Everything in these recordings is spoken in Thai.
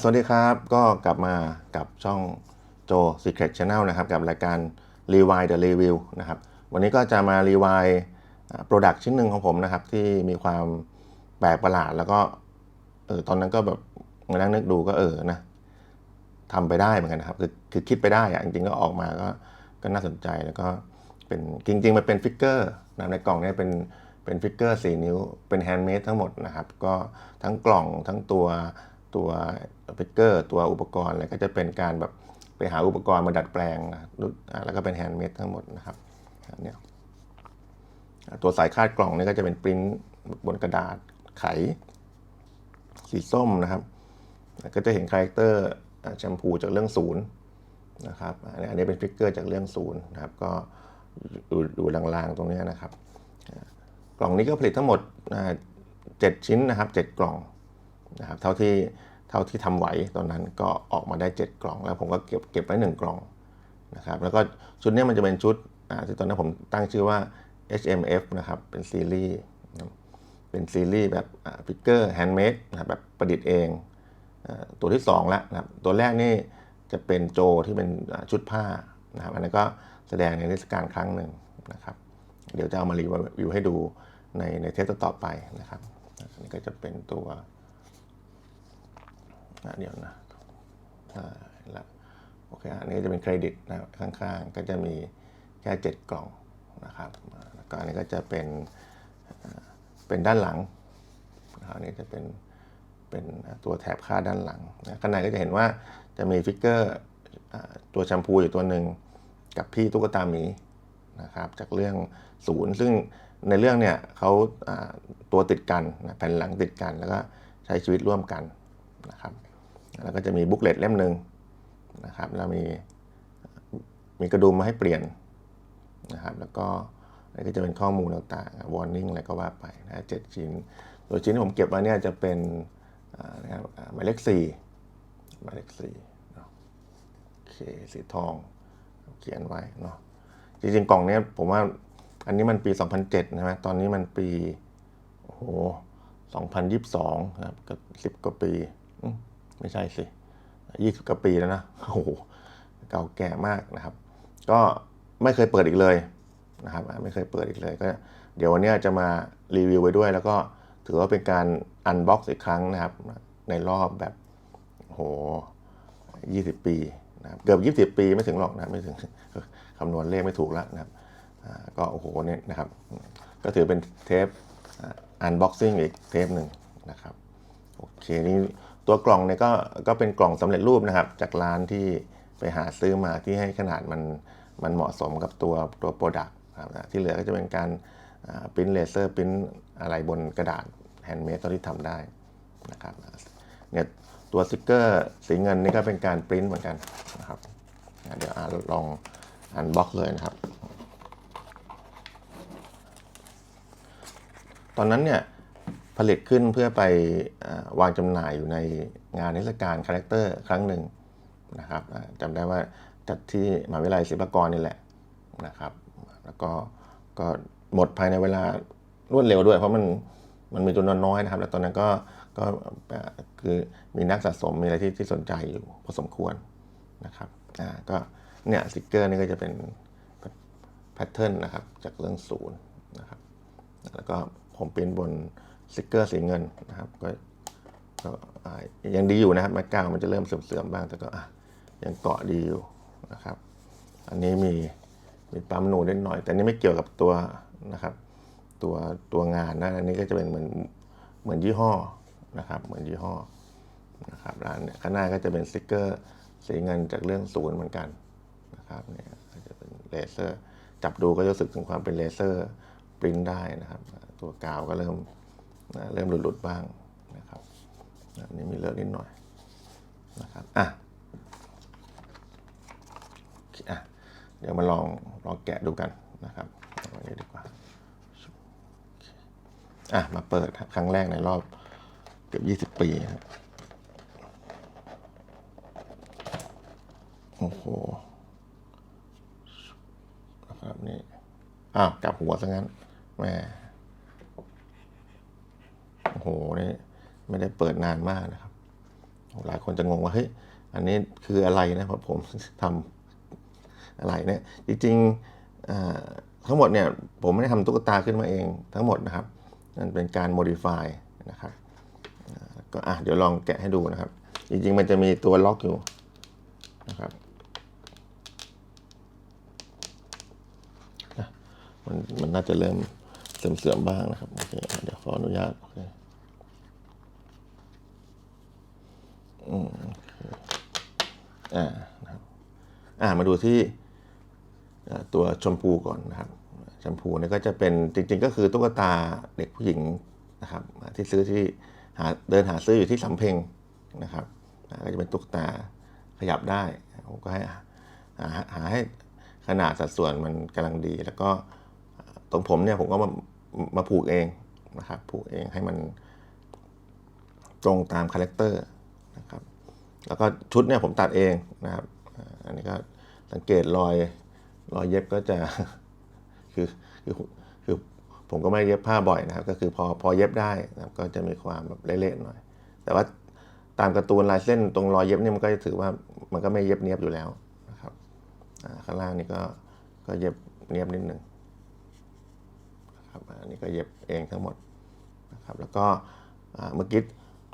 สวัสดีครับ ก็กลับมากับช่องโจ Secret Channel นะครับ กับรายการ Rewind the Review นะครับ วันนี้ก็จะมา Rewind โปรดักชิ้นหนึ่งของผมนะครับ ที่มีความแปลกประหลาด แล้วก็เออตอนนั้นก็แบบมานั่งนึกดูก็เออนะทำไปได้เหมือนกันนะครับ คือคือคิดไปได้อะจริงๆก็ออกมาก็ก็น่าสนใจแล้วก็เป็นจริง ๆ มันเป็นฟิกเกอร์นะในกล่องนี้เป็นเป็นฟิกเกอร์4นิ้ว เป็นแฮนด์เมดทั้งหมดนะครับ ก็ทั้งกล่องทั้งตัว ตัวฟิกเกอร์ตัวอุปกรณ์อะไรก็จะเป็นการแบบไปหาอุปกรณ์มาดัดแปลงนะแล้วก็เป็นแฮนด์เมดทั้งหมดนะครับอันเนี้ยตัวสายคาดกล่องนี่ก็จะเป็นปริ้นบนกระดาษไข สีส้มนะครับ ก็จะเห็นคาแรคเตอร์แชมพูจากเรื่องศูนย์นะครับอันนี้เป็นฟิกเกอร์จากเรื่องศูนย์นะครับ ก็ดูดูลางๆตรงนี้นะครับ กล่องนี้ก็ผลิตทั้งหมดเจ็ดชิ้นนะครับเจ็ดกล่อง นะครับเท่าที่เท่าที่ทำไหวตอนนั้นก็ออกมาได้ 7 กล่อง แล้วผมก็เก็บเก็บไว้ 1 กล่องนะครับแล้วก็ชุดนี้มันจะเป็นชุดที่ตอนนั้นผมตั้งชื่อว่า HMF นะครับเป็นซีรีส์เป็นซีรีส์แบบฟิกเกอร์แฮนด์เมดนะครับแบบประดิษฐ์เองตัวที่2แล้วนะครับตัวแรกนี่จะเป็นโจที่เป็นชุดผ้านะครับอันนั้นก็แสดงในเทศกาลครั้งหนึ่งนะครับเดี๋ยวจะเอามารีวิวให้ดูในในเทปต่อไปนะครับอันนี้ก็จะเป็นตัว เดี๋ยวนะแล้วโอเคอันนี้จะเป็นเครดิตนะข้างๆ ก็จะมีแค่ 7 กล่องนะครับแล้วก็อันนี้ก็จะเป็นเป็นด้านหลังอันนี้จะเป็นเป็นตัวแถบค่าด้านหลังนะข้างในก็จะเห็นว่าจะมีฟิกเกอร์ตัวแชมพูอยู่ตัวหนึ่งกับพี่ตุ๊กตาหมีนะครับจากเรื่องศูนย์ซึ่งในเรื่องเนี่ยเขาตัวติดกันแผ่นหลังติดกันแล้วก็ใช้ชีวิตร่วมกันนะครับ แล้วก็จะมีบุ๊กเลตเล่มหนึ่งนะครับแล้วมีมีกระดุมมาให้เปลี่ยนนะครับแล้วก็ก็จะเป็นข้อมูลต่างๆ warning อะไรก็ว่าไปนะเจ็ดชิ้นตัวชิ้นที่ผมเก็บไว้เนี่ยจะเป็นนะครับหมายเลขสี่หมายเลขสี่โอเคสีทองเขียนไว้เนาะจริงๆ กล่องนี้ผมว่าอันนี้มันปี 2007นะฮะตอนนี้มันปีโอ้โห2022นะครับก็สิบกว่าปี ไม่ใช่สิยี่สิบกว่าปีแล้วนะโอ้โหเก่าแก่มากนะครับ ก็ไม่เคยเปิดอีกเลยนะครับไม่เคยเปิดอีกเลยก็เดี๋ยววันนี้จะมารีวิวไว้ด้วย แล้วก็ถือว่าเป็นการอันบ็อกซ์อีกครั้งนะครับ ในรอบแบบโหยี่สิบปีนะครับเกือบยี่สิบปีไม่ถึงหรอกนะไม่ถึงคำนวณเลขไม่ถูกแล้วนะครับก็โอ้โหเนี่ยนะครับ ก็ถือเป็นเทปอันบ็อกซิ่งอีกเทปหนึ่งนะครับ โอเคนี่ ตัวกล่องเนี่ยก็ก็เป็นกล่องสำเร็จรูปนะครับ จากร้านที่ไปหาซื้อมาที่ให้ขนาดมันมันเหมาะสมกับตัวตัวโปรดักต์ครับที่เหลือก็จะเป็นการพิมพ์เลเซอร์พิมพ์อะไรบนกระดาษแฮนด์เมดที่ทำได้นะครับเนี่ยตัวสติกเกอร์สีเงินนี่ก็เป็นการพิมพ์เหมือนกันนะครับเดี๋ยวลองอันบ็อกเลยนะครับ ตอนนั้นเนี่ย ผลิตขึ้นเพื่อไปวางจำหน่ายอยู่ในงานเทรรศกาลคาแรคเตอร์ครั้งหนึ่งนะครับจำได้ว่าจัดที่มหาวิทยาลัยศิลปากรนี่แหละนะครับ แล้วก็ก็หมดภายในเวลารวดเร็วด้วย เพราะมันมันมีจำนวนน้อยนะครับ แล้วตอนนั้นก็ก็คือมีนักสะสมมีอะไรที่ที่สนใจอยู่พอสมควรนะครับอ่าก็เนี่ยสติกเกอร์นี่ก็จะเป็นแพทเทิร์นนะครับจากเรื่องศูนย์นะครับแล้วก็ผมเป็นบน สติกเกอร์สีเงินนะครับก็ยังดีอยู่นะครับแม็กกาวมันจะเริ่มเสื่อมๆบ้างแต่ก็ยังเกาะดีอยู่นะครับอันนี้มีมีปั๊มนูนิดหน่อย แต่นี่ไม่เกี่ยวกับตัวนะครับตัวตัวงานนะอันนี้ก็จะเป็นเหมือนเหมือนยี่ห้อนะครับเหมือนยี่ห้อนะครับร้านเนี่ยข้างหน้าก็จะเป็นสติกเกอร์สีเงินจากเรื่องศูนย์เหมือนกันนะครับเนี่ยจะเป็นเลเซอร์จับดูก็จะรู้สึกถึงความเป็นเลเซอร์ปริ้นได้นะครับ ตัวกาวก็เริ่ม นะเริ่มหลุดๆบ้างนะครับอันนี้มีเลอะนิดหน่อยนะครับอะอะเดี๋ยวมาลองลองแกะดูกันนะครับเอาไว้ดีกว่าอะมาเปิดครั้งแรกในรอบเกือบ20 ปีครับโอ้โหนะครับนี่อ้าวกลับหัวซะงั้นแม่ โอ้โหนี่ไม่ได้เปิดนานมากนะครับ หลายคนจะงงว่าเฮ้ยอันนี้คืออะไรนะเพราะผมทำอะไรเนี่ยจริงๆทั้งหมดเนี่ยผมไม่ได้ทำตุ๊กตาขึ้นมาเองทั้งหมดนะครับมันเป็นการ modify นะครับก็อะเดี๋ยวลองแกะให้ดูนะครับ จริงๆมันจะมีตัวล็อกอยู่นะครับมันมันน่าจะเริ่มเสื่อมๆบ้างนะครับโอเคเดี๋ยวขออนุญาตโอเค อ่านะครับอ่ามาดูที่ตัวชมพูก่อนนะครับชมพูเนี่ยก็จะเป็นจริง ๆ ก็คือตุ๊กตาเด็กผู้หญิงนะครับ ที่ซื้อที่หาเดินหาซื้ออยู่ที่สำเพ็งนะครับก็จะเป็นตุ๊กตาขยับได้ผมก็ให้หาให้ขนาดสัดส่วนมันกำลังดี แล้วก็ตรงผมเนี่ยผมก็มามาผูกเองนะครับผูกเองให้มันตรงตามคาแรคเตอร์ นะครับแล้วก็ชุดเนี่ยผมตัดเองนะครับอันนี้ก็สังเกตรอยรอยเย็บก็จะคือคือคือผมก็ไม่เย็บผ้าบ่อยนะครับ ก็คือพอพอเย็บได้นะครับก็จะมีความแบบเละๆหน่อย แต่ว่าตามการ์ตูนลายเส้นตรงรอยเย็บเนี่ยมันก็จะถือว่ามันก็ไม่เย็บเนียบอยู่แล้วนะครับข้างล่างนี่ก็ก็เย็บเนียบนิดหนึ่งนะครับอันนี้ก็เย็บเองทั้งหมดนะครับแล้วก็เมื่อกี้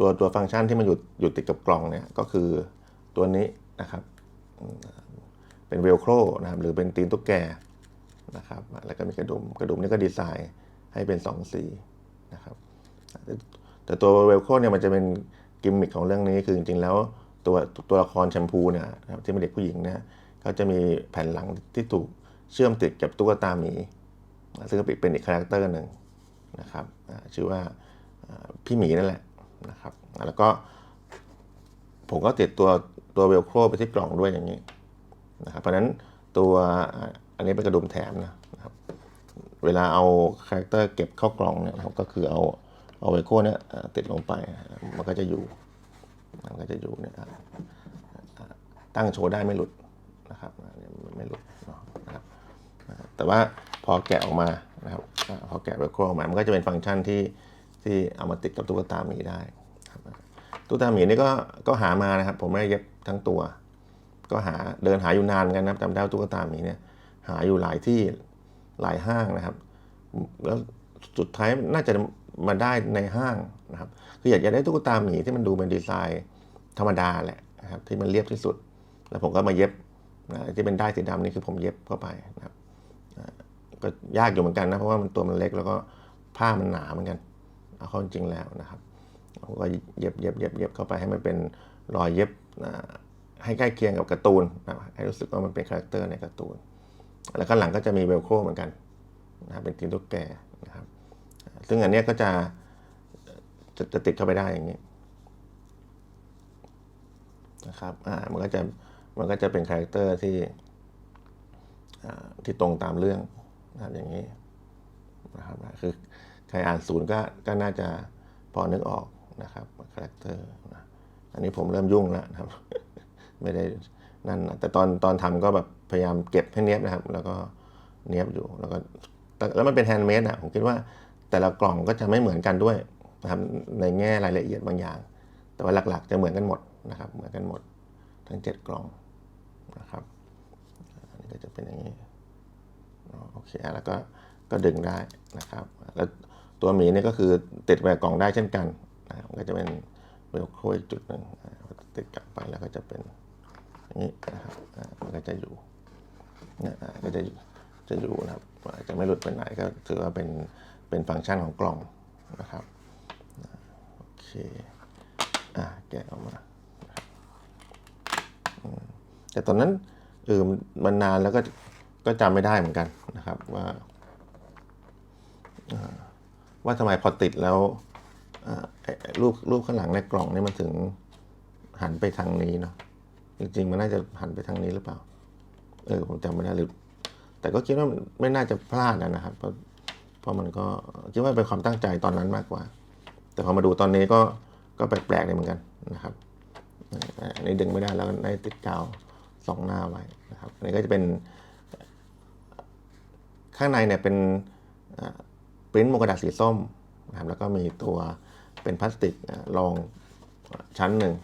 ตัวตัวฟังก์ชันที่มันอยู่อยู่ติดกับกล่องเนี่ยก็คือตัวนี้นะครับเป็นเวลโครนะครับหรือเป็นตีนตุ๊กแกนะครับแล้วก็มีกระดุมกระดุมนี่ก็ดีไซน์ให้เป็น2สีนะครับแต่ตัวเวลโครเนี่ยมันจะเป็นกิมมิคของเรื่องนี้คือจริงๆแล้วตัวตัวละครแชมพูเนี่ยนะครับที่เป็นเด็กผู้หญิงเนี่ยเขาจะมีแผ่นหลังที่ถูกเชื่อมติดกับตุ๊กตาหมี ซึ่งก็เป็นอีกคาแรคเตอร์หนึ่งนะครับชื่อว่าพี่หมีนั่นแหละ นะครับ แล้วก็ ผมก็ติดตัวตัวเวลโครไปที่กล่องด้วยอย่างนี้นะครับเพราะนั้นตัวอันนี้เป็นกระดุมแถมนะครับ เวลาเอาคาแรคเตอร์เก็บเข้ากล่องเนี่ยนะครับก็คือเอาเอาเวลโครเนี่ยติดลงไปมันก็จะอยู่มันก็จะอยู่เนี่ยตั้งโชว์ได้ไม่หลุดนะครับไม่หลุดนะครับแต่ว่าพอแกะออกมานะครับพอแกะเวลโครออกมามันก็จะเป็นฟังก์ชันที่ ที่เอามาติดกับตุ๊กตาหมีได้ครับตุ๊กตาหมีนี่ก็ก็หามานะครับ ผมไม่ได้เย็บทั้งตัว ก็หาเดินหาอยู่นานเหมือนกันนะจำได้ว่าตุ๊กตาหมีเนี่ยหาอยู่หลายที่หลายห้างนะครับ แล้วสุดท้ายน่าจะมาได้ในห้างนะครับคืออยากจะได้ตุ๊กตาหมีที่มันดูเป็นดีไซน์ธรรมดาแหละนะครับที่มันเรียบที่สุด แล้วผมก็มาเย็บนะที่เป็นได้ายสีดำนี่คือผมเย็บเข้าไปนะครับก็ยากอยู่เหมือนกันนะเพราะว่ามันตัวมันเล็กแล้วก็ผ้ามันหนาเหมือนกัน เอาเข้าจริงแล้วนะครับผมก็เย็บเย็บเย็บเย็บเข้าไปให้มันเป็นรอยเย็บให้ใกล้เคียงกับการ์ตูนนะให้รู้สึกว่ามันเป็นคาแรคเตอร์ในการ์ตูน แล้วก็หลังก็จะมีเวลโครเหมือนกันนะเป็นตีนตุ๊กแกนะครับ ซึ่งอันนี้ก็จะจะจะติดเข้าไปได้อย่างนี้นะครับ อ่า มันก็จะ มันก็จะเป็นคาแรคเตอร์ที่ ที่ตรงตามเรื่องนะครับอย่างนี้นะครับ คือ ใครอ่านศูนย์ก็ก็น่าจะพอนึกออกนะครับคาแรคเตอร์นะอันนี้ผมเริ่มยุ่งแล้วนะครับ ไม่ได้นั่นนะแต่ตอนตอนทำก็แบบพยายามเก็บให้เนี้ยบนะครับ แล้วก็เนี้ยบอยู่แล้วก็แล้วมันเป็นแฮนด์เมดอะผมคิดว่าแต่ละกล่องก็จะไม่เหมือนกันด้วยนะครับในแง่รายละเอียดบางอย่าง แต่ว่าหลักๆจะเหมือนกันหมดนะครับ เหมือนกันหมดทั้งเจ็ดกล่องนะครับอันนี้ก็จะเป็นอย่างนี้โอเคอะแล้วก็ก็ดึงได้นะครับ แล้ว ตัวหมีนี่ก็คือติดไปกับกล่องได้เช่นกันนะก็จะเป็นเวลโครอีกจุดหนึ่งติดกลับไปแล้วก็จะเป็นอย่างนี้นะครับมันก็จะอยู่นี่ยอ่าก็จะจะอยู่นะครับอาจจะไม่หลุดไปไหนก็ถือว่าเป็นเป็นฟังก์ชันของกล่องนะครับโอเคอ่าแกะออกมาแต่ตอนนั้นเออมันนานแล้วก็ก็จำไม่ได้เหมือนกันนะครับว่าอ่อ ว่าทำไมพอติดแล้วรูปรูปข้างหลังในกล่องนี่มันถึงหันไปทางนี้เนาะจริงๆมันน่าจะหันไปทางนี้หรือเปล่า เออผมจำไม่ได้หรือแต่ก็คิดว่าไม่น่าจะพลาดนะนะครับ เพราะเพราะมันก็คิดว่าเป็นความตั้งใจตอนนั้นมากกว่า แต่พอมาดูตอนนี้ก็ก็แปลกๆเลยเหมือนกันนะครับอันนี้ดึงไม่ได้แล้วได้ติดกาวสองหน้าไว้นะครับอันนี้ก็จะเป็นข้างในเนี่ยเป็น ปริ้นท์โมกระดาษสีส้มนะครับแล้วก็มีตัวเป็นพลาสติกรองชั้นหนึ่ง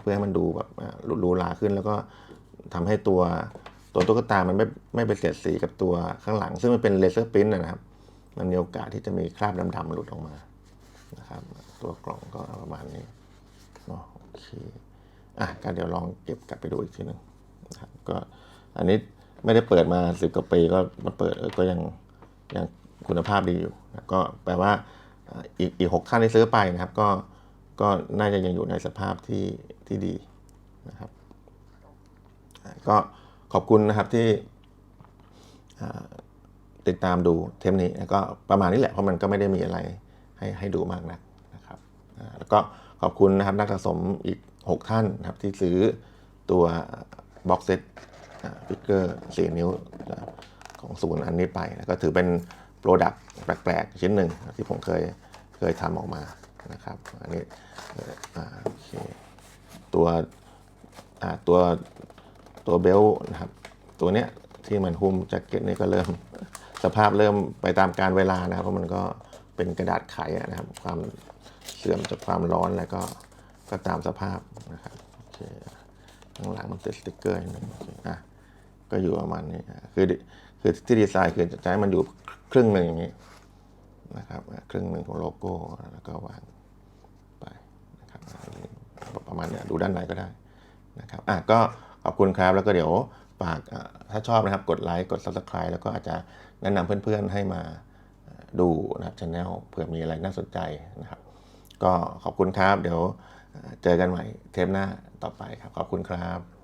เพื่อให้มันดูแบบหรูหราขึ้น แล้วก็ทำให้ตัวตัวตุ๊กตามันไม่ไม่ไปเสียดสีกับตัวข้างหลัง ซึ่งมันเป็นเลเซอร์พิมพ์นะครับ มันมีโอกาสที่จะมีคราบดำๆหลุดออกมานะครับ ตัวกล่องก็ประมาณนี้เนาะโอเคอะก็เดี๋ยวลองเก็บกลับไปดูอีกทีหนึ่งนะครับก็อันนี้ไม่ได้เปิดมาสิบกว่าปีก็มาเปิดก็ยังยัง คุณภาพดีอยู่ ก็แปลว่าอีกอีกหกท่านที่ซื้อไปนะครับ ก็ก็น่าจะยังอยู่ในสภาพที่ที่ดีนะครับก็ขอบคุณนะครับที่ติดตามดูเทปนี้ก็ประมาณนี้แหละเพราะมันก็ไม่ได้มีอะไรให้ให้ดูมากนักนะครับแล้วก็ขอบคุณนะครับนักสะสมอีก 6 ท่านนะครับที่ซื้อตัวบ็อกเซตฟิกเกอร์4นิ้วของศูนย์อันนี้ไปแล้วก็ถือเป็น รดักต์แปลกๆ ชิ้นหนึ่งที่ผมเคยเคยทำออกมานะครับอันนี้ตัวตัวตัวเบลนะครับตัวเนี้ยที่มันหุ้มแจ็คเก็ตนี่ก็เริ่มสภาพเริ่มไปตามการเวลานะครับ เพราะมันก็เป็นกระดาษไขนะครับ ความเสื่อมจากความร้อนแล้วก็ก็ตามสภาพนะครับโอเคข้างหลังมันติดสติ๊กเกอร์นึงอะก็อยู่ประมาณนี้คือ คือที่ดีไซน์คือจะให้มันอยู่ครึ่งหนึ่งอย่างนี้นะครับครึ่งหนึ่งของโลโก้แล้วก็วางไปนะครับประมาณเนี้ยดูด้านในก็ได้นะครับอะก็ขอบคุณครับแล้วก็เดี๋ยวฝากถ้าชอบนะครับกดไลค์กด Subscribe แล้วก็อาจจะแนะนำเพื่อนๆให้มาดูนะครับช anel เผื่อมีอะไรน่าสนใจนะครับ ก็ขอบคุณครับ เดี๋ยวเจอกันใหม่เทปหน้าต่อไปครับ ขอบคุณครับ